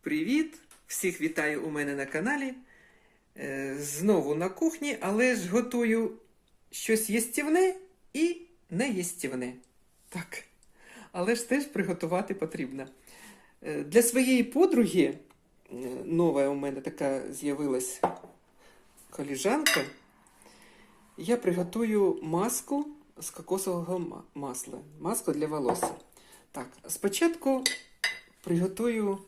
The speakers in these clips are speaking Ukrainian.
Привіт! Всіх вітаю у мене на каналі. Е, Знову на кухні, але ж готую щось їстівне і неїстівне. Так. Але ж теж приготувати потрібно. Е, Для своєї подруги, е, нова у мене така з'явилась коліжанка, я приготую маску з кокосового масла. Маску для волосся. Так, спочатку приготую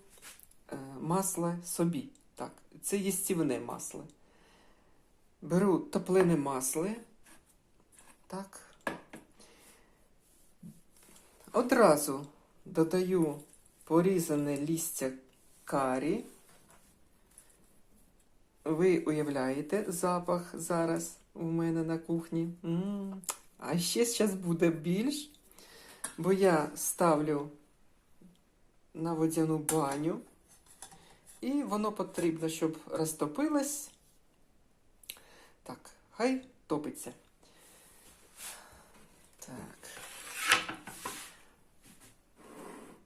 масло собі. Так, це їстівне масло. Беру топлене масло. Так. Одразу додаю порізане лістя карі. Ви уявляєте запах зараз у мене на кухні. М. А ще зараз буде більш, бо я ставлю на водяну баню. І воно потрібно, щоб розтопилось. Так, хай топиться. Так.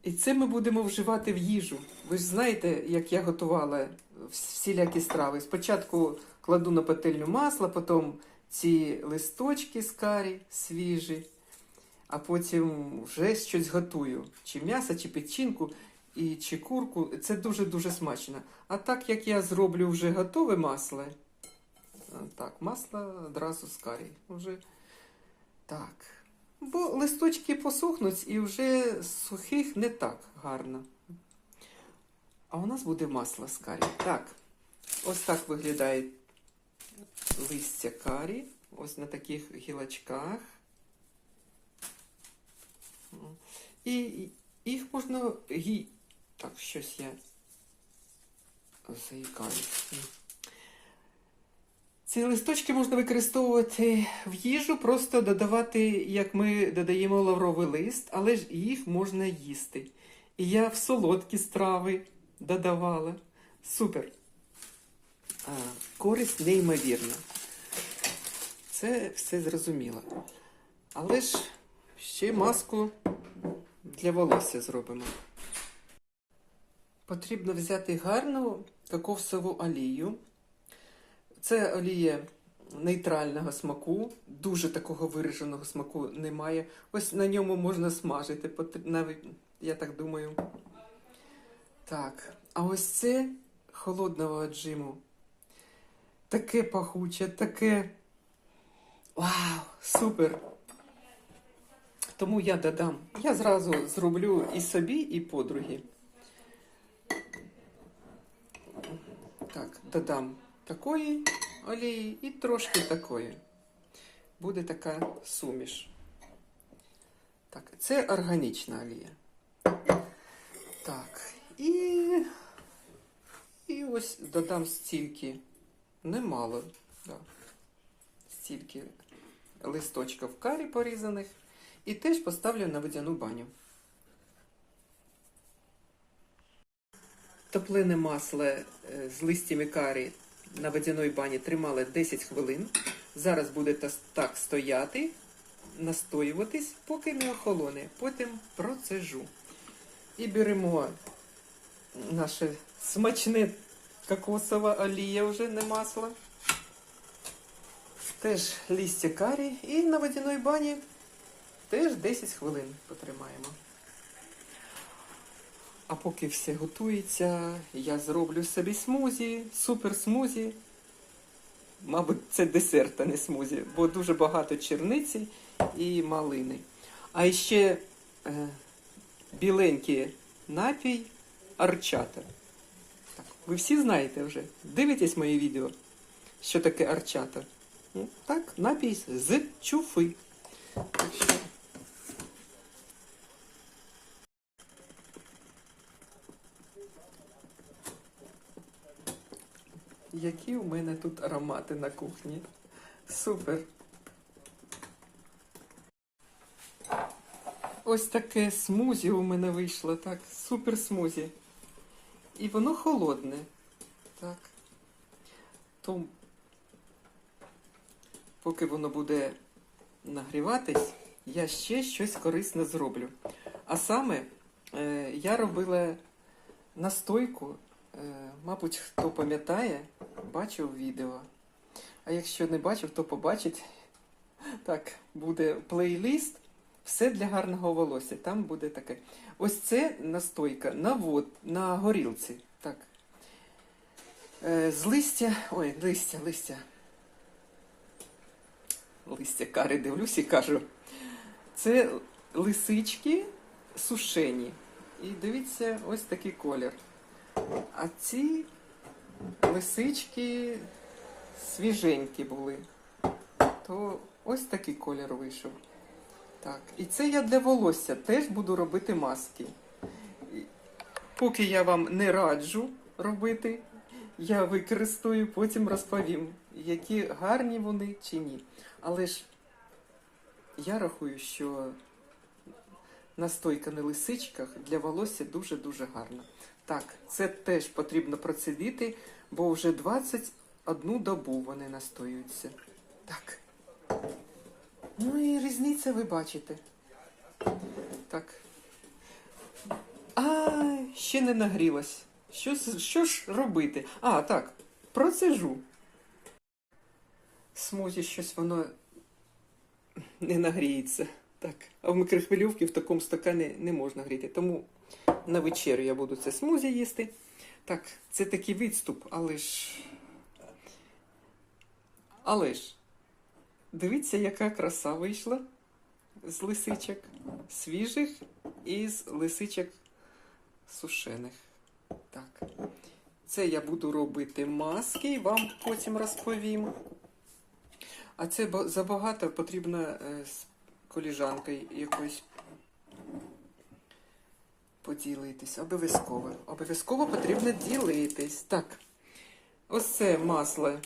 І це ми будемо вживати в їжу. Ви ж знаєте, як я готувала всілякі страви. Спочатку кладу на пательню масло, потім ці листочки з карі свіжі, а потім вже щось готую. Чи м'ясо, чи печінку, і чи курку. Це дуже-дуже смачно. А так як я зроблю вже готове масло, так, масло одразу з карі. Вже так. Бо листочки посохнуть і вже сухих не так гарно. А у нас буде масло з карі. Так, ось так виглядає листя карі. Ось на таких гілочках. І їх можна. Так, щось я заїкаюсь. Ці листочки можна використовувати в їжу, просто додавати, як ми додаємо лавровий лист, але ж їх можна їсти. І я в солодкі страви додавала. Супер. А, користь неймовірна. Це все зрозуміло. Але ж ще маску для волосся зробимо. Потрібно взяти гарну кокосову олію. Це олія нейтрального смаку, дуже такого вираженого смаку немає. Ось на ньому можна смажити, навіть, я так думаю. Так, а ось це холодного джиму. Таке пахуче, таке. Вау, супер! Тому я додам. Я зразу зроблю і собі, і подругі. Так, додам такої олії і трошки такої. Буде така суміш. Так, це органічна олія. Так, і, і ось додам стільки. Немало, да. стільки листочків карі порізаних. І теж поставлю на водяну баню. Топлене масло е, з листями карі на водяній бані тримали 10 хвилин. Зараз буде так стояти, настоюватись, поки не охолоне. Потім процежу. І беремо наше смачне кокосова олія, вже не масло. Теж листя карі і на водяній бані теж 10 хвилин потримаємо. А поки все готується, я зроблю собі смузі, супер смузі. Мабуть, це десерт, а не смузі, бо дуже багато черниці і малини. А ще е, біленький напій арчата. Так, ви всі знаєте вже. Дивитесь мої відео, що таке арчата. Ну, Так, напій з чуфи. Так що Які у мене тут аромати на кухні. Супер. Ось таке смузі у мене вийшло, так, супер смузі. І воно холодне. Так. То, поки воно буде нагріватись, я ще щось корисне зроблю. А саме е, я робила настойку, мабуть, хто пам'ятає, бачив відео. А якщо не бачив, то побачить. Так, буде плейліст Все для гарного волосся. Там буде таке. Ось це настойка на, вод, на горілці. Так. Е, з листя. Ой, листя, листя. Листя кари дивлюсь і кажу. Це лисички сушені. І дивіться, ось такий колір. А ці лисички свіженькі були. То ось такий колір вийшов. Так, і це я для волосся теж буду робити маски. Поки я вам не раджу робити, я використаю, потім розповім, які гарні вони чи ні. Але ж я рахую, що настойка на лисичках для волосся дуже-дуже гарна. Так, це теж потрібно процедити, бо вже 21 добу вони настоюються. Так. Ну і різниця ви бачите. Так. А, ще не нагрілась. Що, що ж робити? А, так, процежу. Смузі щось воно не нагріється. Так. А в мікрохвильовці в такому стакані не можна гріти. Тому на вечерю я буду це смузі їсти. Так, це такий відступ, але ж. Але ж. Дивіться, яка краса вийшла з лисичок свіжих і з лисичок сушених. Так. Це я буду робити маски і вам потім розповім. А це забагато потрібно е, з коліжанкою якоюсь поділитись. Обов'язково. Обов'язково потрібно ділитись. Так. Ось це масло.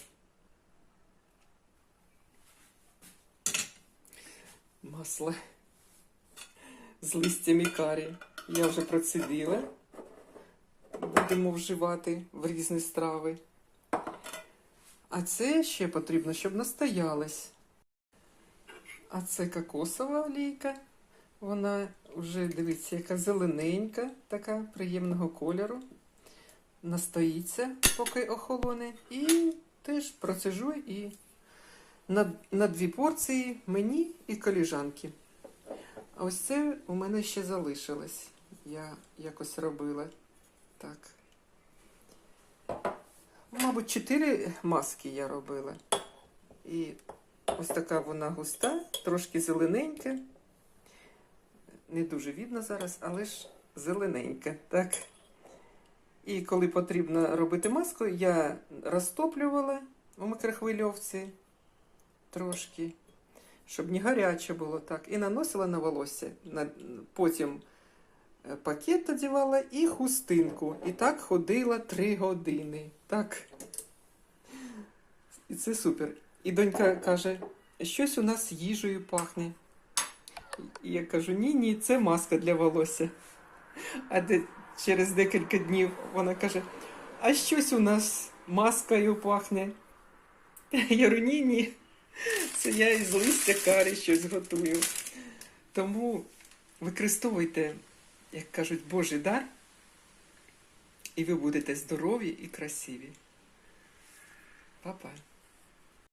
Масло з листями карі. Я вже процедила. Будемо вживати в різні страви. А це ще потрібно, щоб настоялось. А це кокосова олійка. Вона вже, дивіться, яка зелененька, така приємного кольору. Настоїться, поки охолоне. І теж процежу і на, на дві порції мені і коліжанки. А ось це у мене ще залишилось. Я якось робила. Так. Мабуть, чотири маски я робила. І ось така вона густа, трошки зелененька. Не дуже видно зараз, але ж зелененька. Так. І коли потрібно робити маску, я розтоплювала у мікрохвильовці трошки, щоб не гаряче було так. І наносила на волосся. Потім е, пакет одягала і хустинку. І так ходила три години. Так. І це супер. І донька каже, щось у нас їжею пахне. Я кажу, ні, ні, це маска для волосся. А де, через декілька днів вона каже, а щось у нас маскою пахне. Я говорю, ні, ні. Це я із листя карі щось готую. Тому використовуйте, як кажуть, Божий дар, і ви будете здорові і красиві. Па-па.